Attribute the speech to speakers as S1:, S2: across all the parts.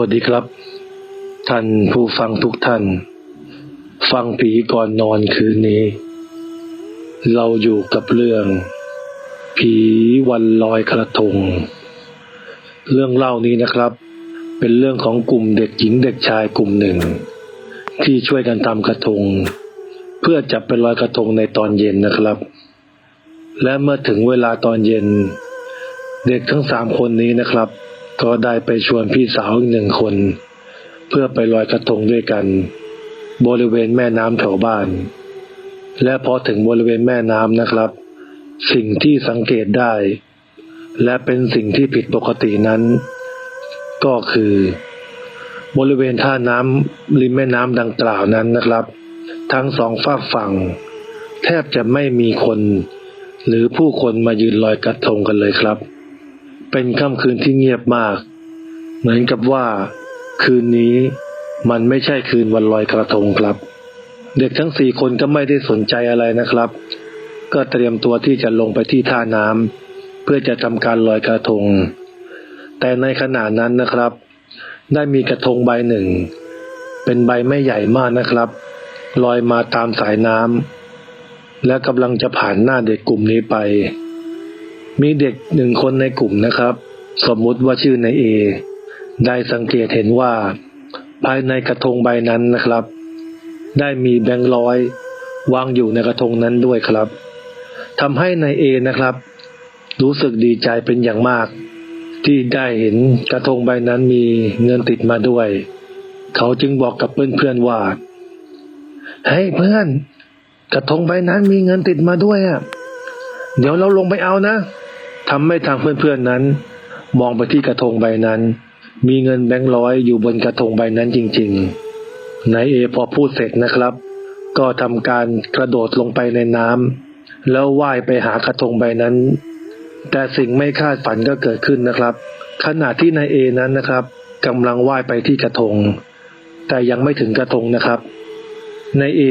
S1: วัสดีครับ ท่านผู้ฟังทุกท่าน ฟังผีก่อนนอนคืนนี้ เราอยู่กับเรื่อง ผีวันลอยกระทง เรื่องเล่านี้นะครับ เป็นเรื่องของกลุ่มเด็กหญิงเด็กชายกลุ่มหนึ่ง ที่ช่วยกันทำกระทง เพื่อจะไปลอยกระทงในตอนเย็นนะครับ และเมื่อถึงเวลาตอนเย็น เด็กทั้งสามคนนี้นะครับ ก็ได้ไปชวนพี่สาวอีกหนึ่งคน เพื่อไปลอยกระทงด้วยกัน บริเวณแม่น้ำแถวบ้าน และพอถึงบริเวณแม่น้ำนะครับ สิ่งที่สังเกตได้ และเป็นสิ่งที่ผิดปกตินั้น ก็คือ บริเวณท่าน้ำริมแม่น้ำดังกล่าวนั้นนะครับ ทั้งสองฝากฝั่ง แทบจะไม่มีคน หรือผู้คนมายืนลอยกระทงกันเลยครับ เป็นค่ำคืนที่เงียบมาก เหมือนกับว่า คืนนี้มันไม่ใช่คืนวันลอยกระทงครับ เด็กทั้งสี่คนก็ไม่ได้สนใจอะไรนะครับ ก็เตรียมตัวที่จะลงไปที่ท่าน้ำเพื่อจะทำการลอยกระทง แต่ในขณะนั้นนะครับ ได้มีกระทงใบหนึ่ง เป็นใบไม่ใหญ่มากนะครับลอยมาตามสายน้ำและกำลังจะผ่านหน้าเด็กกลุ่มนี้ไป มีเด็กหนึ่งคนในกลุ่มนะครับ สมมุติว่าชื่อในเอได้สังเกตเห็นว่า ภายในกระทงใบนั้นนะครับ ได้มีแบงค์ร้อยวางอยู่ในกระทงนั้นด้วยครับทำให้นายเอนะครับ รู้สึกดีใจเป็นอย่างมาก ที่ได้เห็นกระทงใบนั้นมีเงินติดมาด้วย เขาจึงบอกกับเพื่อนๆว่าเฮ้ยเพื่อน กระทงใบนั้นมีเงินติดมาด้วยอะ เดี๋ยวเราลงไปเอานะ ทำให้ทางเพื่อนๆนั้น มองไปที่กระทงใบนั้น มีเงินแบงค์ร้อยอยู่บนกระทงใบนั้นจริงๆนายเอพอพูดเสร็จนะครับ ก็ทำการกระโดดลงไปในน้ำแล้วว่ายไปหากระทงใบนั้น แต่สิ่งไม่คาดฝันก็เกิดขึ้นนะครับ ขณะที่นายเอนั้นนะครับกำลังว่ายไปที่กระทง แต่ยังไม่ถึงกระทงนะครับนายเอ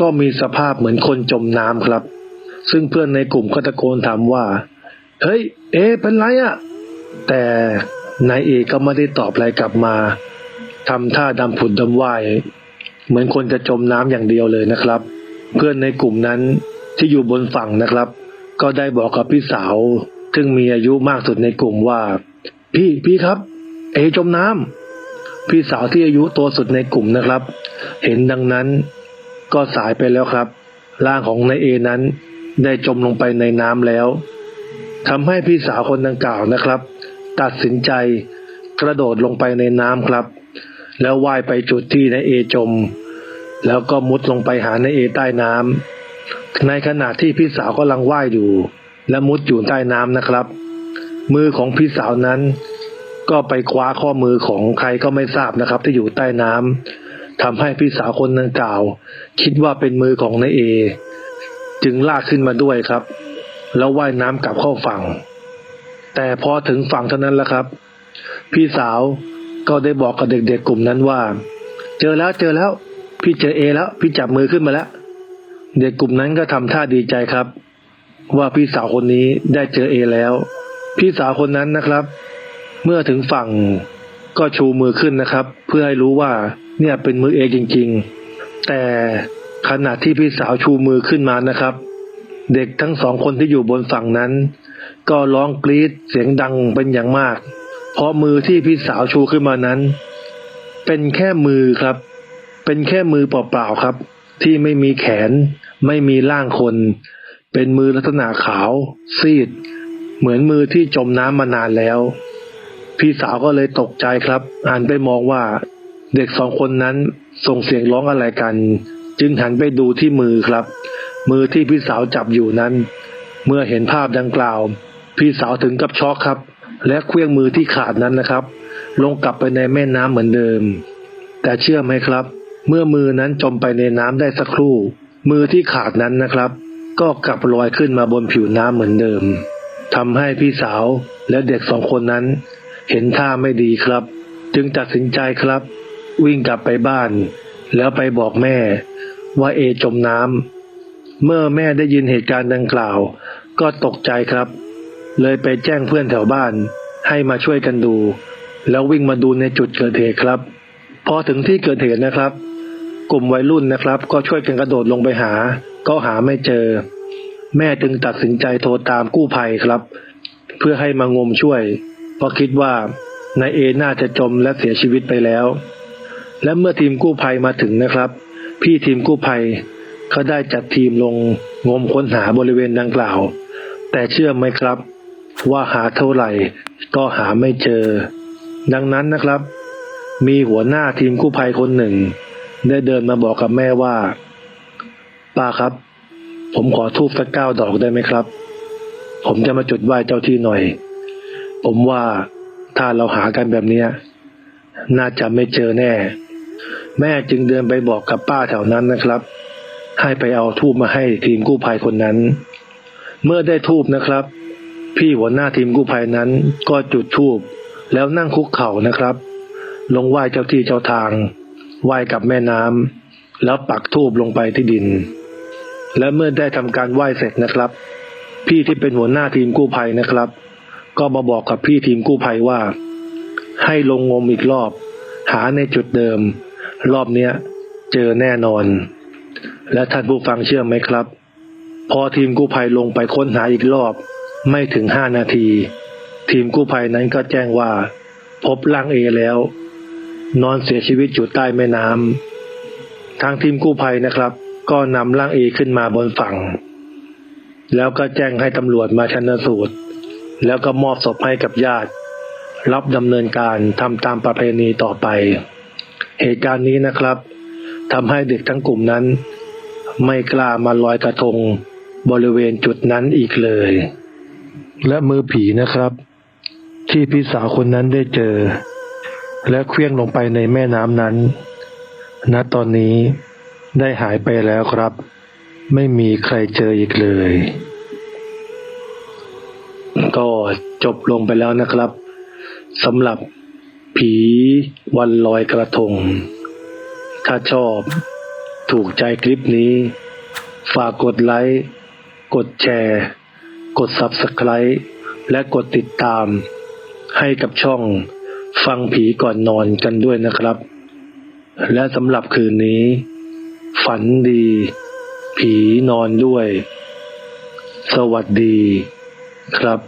S1: ก็มีสภาพเหมือนคนจมน้ำครับ ซึ่งเพื่อนในกลุ่มก็ตะโกนถามว่า เฮ้ย เอ เป็นไรอะ่ะ แต่นายเอก็ไม่ได้ตอบอะไรกลับมาทำท่าดำผุดดำว่ายเหมือนคนจะจมน้ำอย่างเดียวเลยนะครับ เพื่อนในกลุ่มนั้นที่อยู่บนฝั่งนะครับ ก็ได้บอกกับพี่สาว ซึ่งมีอายุมากสุดในกลุ่มว่า พี่พี่ครับ เอจมน้ำพี่สาวที่อายุโตสุดในกลุ่มนะครับ เห็นดังนั้น ก็สายไปแล้วครับร่างของนายเอนั้น ได้จมลงไปในน้ำแล้วทำให้พี่สาวคนดังกล่าวนะครับ ตัดสินใจกระโดดลงไปในน้ำครับ แล้วว่ายไปจุดที่นายเอจม แล้วก็มุดลงไปหานายเอใต้น้ำในขณะที่พี่สาวกำลังว่ายอยู่ และมุดอยู่ใต้น้ำนะครับ มือของพี่สาวนั้น ก็ไปคว้าข้อมือของใครก็ไม่ทราบนะครับ ที่อยู่ใต้น้ำทำให้พี่สาวคนดังกล่าว คิดว่าเป็นมือของนายเอ จึงลากขึ้นมาด้วยครับ แล้วว่ายน้ำกลับเข้าฝั่ง แต่พอถึงฝั่งเท่านั้นแหละครับ พี่สาวก็ได้บอกกับเด็กๆกลุ่มนั้นว่า เจอแล้วเจอแล้ว พี่เจอเอแล้ว พี่จับมือขึ้นมาแล้ว เด็กกลุ่มนั้นก็ทำท่าดีใจครับ ว่าพี่สาวคนนี้ได้เจอเอแล้ว พี่สาวคนนั้นนะครับ เมื่อถึงฝั่งก็ชูมือขึ้นนะครับ เพื่อให้รู้ว่าเนี่ยเป็นมือเอจริง ๆ แต่ ขณะที่พี่สาวชูมือขึ้นมานะครับ เด็กทั้งสองคนที่อยู่บนฝั่งนั้น ก็ร้องกรีดเสียงดังเป็นอย่างมาก เพราะมือที่พี่สาวชูขึ้นมานั้น เป็นแค่มือครับ เป็นแค่มือเปล่าๆครับ ที่ไม่มีแขน ไม่มีร่างคน เป็นมือลักษณะขาว ซีด เหมือนมือที่จมน้ำมานานแล้ว พี่สาวก็เลยตกใจครับหันไปมองว่า เด็กสองคนนั้นส่งเสียงร้องอะไรกัน จึงหันไปดูที่มือครับ มือที่พี่สาวจับอยู่นั้น เมื่อเห็นภาพดังกล่าว พี่สาวถึงกับช็อกครับ และเคลื่องมือที่ขาดนั้นนะครับ ลงกลับไปในแม่น้ำเหมือนเดิม แต่เชื่อไหมครับ เมื่อมือนั้นจมไปในน้ำได้สักครู่ มือที่ขาดนั้นนะครับ ก็กลับลอยขึ้นมาบนผิวน้ำเหมือนเดิมทำให้พี่สาวและเด็กสองคนนั้น เห็นท่าไม่ดีครับ จึงตัดสินใจครับ วิ่งกลับไปบ้าน แล้วไปบอกแม่ ว่าเอจมน้ำเมื่อแม่ได้ยินเหตุการณ์ดังกล่าว ก็ตกใจครับ เลยไปแจ้งเพื่อนแถวบ้าน ให้มาช่วยกันดู แล้ววิ่งมาดูในจุดเกิดเหตุครับ พอถึงที่เกิดเหตุนะครับ กลุ่มวัยรุ่นนะครับ ก็ช่วยกันกระโดดลงไปหา ก็หาไม่เจอ แม่จึงตัดสินใจโทรตามกู้ภัยครับ เพื่อให้มางมช่วย เพราะคิดว่านายเอน่าจะจมและเสียชีวิตไปแล้ว และเมื่อทีมกู้ภัยมาถึงนะครับ พี่ทีมกู้ภัยเขาได้จัดทีมลงงมค้นหาบริเวณดังกล่าว แต่เชื่อไหมครับ ว่าหาเท่าไหร่ก็หาไม่เจอ ดังนั้นนะครับ มีหัวหน้าทีมกู้ภัยคนหนึ่ง ได้เดินมาบอกกับแม่ว่า ป้าครับ ผมขอทูบสักเก้าดอกได้ไหมครับ ผมจะมาจุดไหว้เจ้าที่หน่อย ผมว่าถ้าเราหากันแบบเนี้ย น่าจะไม่เจอแน่ แม่จึงเดินไปบอกกับป้าแถวนั้นนะครับ ให้ไปเอาทูบมาให้ทีมกู้ภัยคนนั้น เมื่อได้ทูบนะครับ พี่หัวหน้าทีมกู้ภัยนั้นก็จุดทูบแล้วนั่งคุกเข่านะครับ ลงไหว้เจ้าที่เจ้าทางไหว้กับแม่น้ำแล้วปักทูบลงไปที่ดิน และเมื่อได้ทำการไหว้เสร็จนะครับ พี่ที่เป็นหัวหน้าทีมกู้ภัยนะครับ ก็มาบอกกับพี่ทีมกู้ภัยว่า ให้ลงงมอีกรอบ หาในจุดเดิม รอบเนี้ยเจอแน่นอน และท่านผู้ฟังเชื่อไหมครับ พอทีมกู้ภัยลงไปค้นหาอีกรอบ ไม่ถึงห้านาที ทีมกู้ภัยนั้นก็แจ้งว่า พบร่างเอแล้ว นอนเสียชีวิตอยู่ใต้แม่น้ำทางทีมกู้ภัยนะครับ ก็นำร่างเอขึ้นมาบนฝั่ง แล้วก็แจ้งให้ตำรวจมาชันสูตร แล้วก็มอบศพให้กับญาติ รับดำเนินการทำตามประเพณีต่อไป เหตุการณ์นี้นะครับทำให้เด็กทั้งกลุ่มนั้น ไม่กล้ามาลอยกระทงบริเวณจุดนั้นอีกเลย และมือผีนะครับ ที่พี่สาวคนนั้นได้เจอ และเคลื่องลงไปในแม่น้ำนั้นณตอนนี้ได้หายไปแล้วครับ ไม่มีใครเจออีกเลย ก็จบลงไปแล้วนะครับสำหรับ ผีวันลอยกระทง ถ้าชอบถูกใจคลิปนี้ ฝากกดไลค์ กดแชร์ กด Subscribe และกดติดตาม ให้กับช่องฟังผีก่อนนอนกันด้วยนะครับ และสำหรับคืนนี้ ฝันดี ผีนอนด้วย สวัสดีครับ